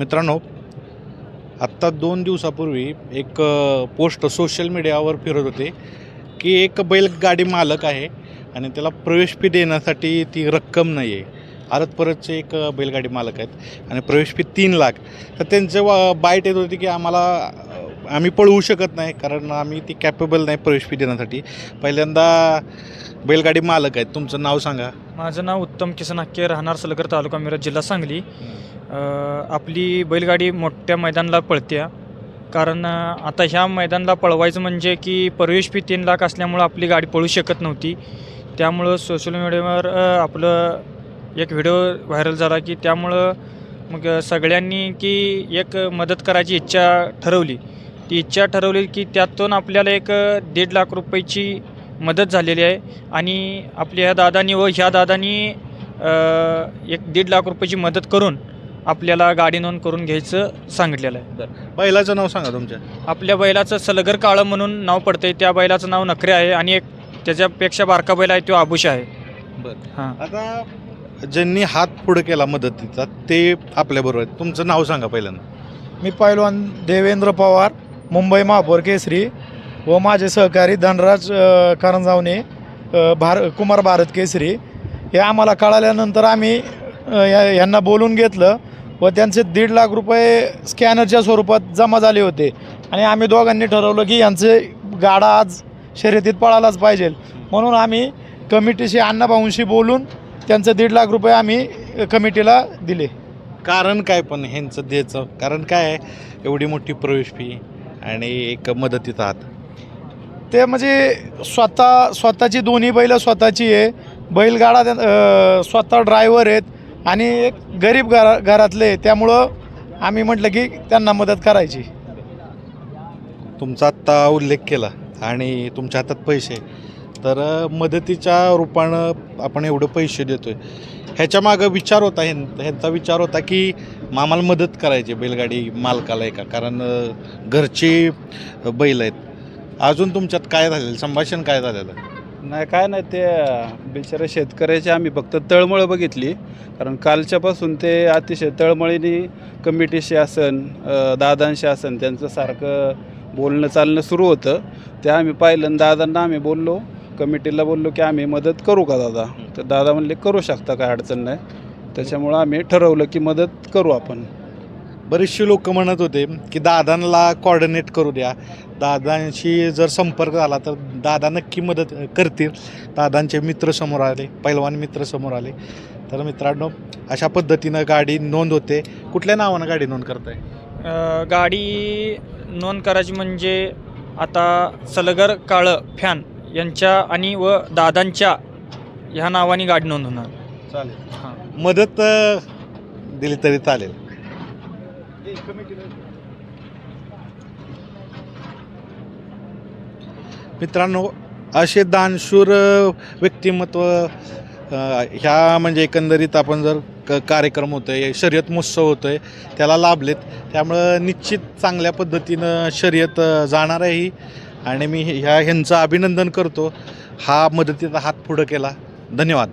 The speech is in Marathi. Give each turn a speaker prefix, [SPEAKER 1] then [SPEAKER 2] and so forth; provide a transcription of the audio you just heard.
[SPEAKER 1] मित्रांनो आत्ता दोन दिवसापूर्वी एक पोस्ट सोशल मीडियावर फिरत होते की एक बैलगाडी मालक आहे आणि त्याला प्रवेश फी देण्यासाठी ती रक्कम नाही आहे आरत परतचे एक बैलगाडी मालक आहेत आणि प्रवेश फी तीन लाख. तर त्यांचे वा बाईट येत होती की आम्हाला आम्ही पळवू शकत नाही कारण आम्ही ती कॅपेबल नाही प्रवेश फी देण्यासाठी. पहिल्यांदा बैलगाडी मालक आहेत. तुमचं नाव सांगा.
[SPEAKER 2] माझं नाव उत्तम किसन हक्के राहणार सलगर तालुका मिरज जिल्हा सांगली. अ, आपली बैलगाडी मोठ्या मैदानाला पळत्या कारण अ, आता ह्या मैदानाला पळवायचं म्हणजे की प्रवेश फी तीन लाख असल्यामुळं आपली गाडी पळू शकत नव्हती. त्यामुळं सोशल मीडियावर अ, आपलं एक व्हिडिओ व्हायरल झाला की त्यामुळं मग सगळ्यांनी की एक मदत करायची इच्छा ठरवली. ती इच्छा ठरवली की त्यातून आपल्याला एक दीड लाख रुपयाची मदत झालेली आहे. आणि आपल्या ह्या दादानी व ह्या दादानी एक दीड लाख रुपयाची मदत करून आपल्याला गाडी नोंद करून घ्यायचं सांगितलेलं आहे.
[SPEAKER 1] बैलाचं नाव सांगा तुमच्या
[SPEAKER 2] आपल्या बैलाचं सलगर काळं म्हणून नाव पडतंय. त्या बैलाचं नाव नखरे आहे आणि एक त्याच्यापेक्षा बारका बैल आहे तो आबुष आहे.
[SPEAKER 1] बरं.
[SPEAKER 2] हां.
[SPEAKER 1] आता ज्यांनी हात पुढे केला मदतीचा ते आपल्याबरोबर आहेत. तुमचं नाव सांगा पहिल्यांदा.
[SPEAKER 3] मी पैलवान देवेंद्र पवार. मुंबई महापौर केसरी व माझे सहकारी धनराज अ, करंजावणे भार कुमार भारत केसरी हे आम्हाला कळाल्यानंतर आम्ही या- यांना बोलून घेतलं व त्यांचे दीड लाख रुपये स्कॅनरच्या स्वरूपात जमा झाले होते. आणि आम्ही दोघांनी ठरवलं की यांचे गाडा आज शर्यतीत पळालाच पाहिजे. म्हणून आम्ही कमिटीशी अण्णाभाऊंशी बोलून त्यांचे दीड लाख रुपये आम्ही कमिटीला दिले.
[SPEAKER 1] कारण काय पण ह्यांचं द्यायचं. कारण काय आहे? एवढी मोठी प्रवेश फी आणि एक मदतीचा हात
[SPEAKER 3] ते म्हणजे स्वतः स्वतःची दोन्ही बैलं स्वतःची आहे. बैलगाडा स्वतः ड्रायव्हर आहेत आणि एक गरीब घरा घरातले. त्यामुळं आम्ही म्हटलं की त्यांना मदत करायची.
[SPEAKER 1] तुमचा आत्ता उल्लेख केला आणि तुमच्या हातात पैसे. तर मदतीच्या रूपानं आपण एवढे पैसे देतोय. ह्याच्या मागं विचार होता ह्यां ह्यांचा विचार होता की मामाला मदत करायची बैलगाडी मालकाला एका कारण घरचे बैल आहेत. अजून तुमच्यात काय झालेलं? संभाषण काय झालेलं?
[SPEAKER 4] नाही काय नाही ते बिचारे शेतकऱ्याची आम्ही फक्त तळमळ बघितली. कारण कालच्यापासून ते अतिशय तळमळीने कमिटीशी असन दादांशी असन त्यांचं सारखं बोलणं चालणं सुरू होतं. ते आम्ही पाहिलं आणि दादांना आम्ही बोललो कमिटीला बोललो की आम्ही मदत करू का दादा? तर दादा म्हणले करू शकता काय अडचण नाही. त्याच्यामुळं आम्ही ठरवलं की मदत करू आपण.
[SPEAKER 1] बरेचसे लोक म्हणत होते की दादांना कॉर्डिनेट करू द्या. दादांशी जर संपर्क झाला तर दादा नक्की मदत करतील. दादांचे मित्र समोर आले पैलवान मित्र समोर आले. तर मित्रांनो अशा पद्धतीनं गाडी नोंद होते. कुठल्या नावानं गाडी नोंद करताय?
[SPEAKER 2] गाडी नोंद करायची म्हणजे आता सलगर काळं फॅन यांच्या आणि व दादांच्या ह्या नावाने गाडी नोंद होणार.
[SPEAKER 1] चालेल.
[SPEAKER 2] हां.
[SPEAKER 1] मदत दिली तरी चालेल. मित्रांनो असे दानशूर व्यक्तिमत्व ह्या म्हणजे एकंदरीत आपण जर क कार्यक्रम होतो आहे शर्यत महोत्सव होतो आहे त्याला लाभलेत. त्यामुळं निश्चित चांगल्या पद्धतीनं शर्यत जाणार आहे ही. आणि मी ह्या ह्यांचं अभिनंदन करतो. हा मदतीचा हात पुढं केला. धन्यवाद.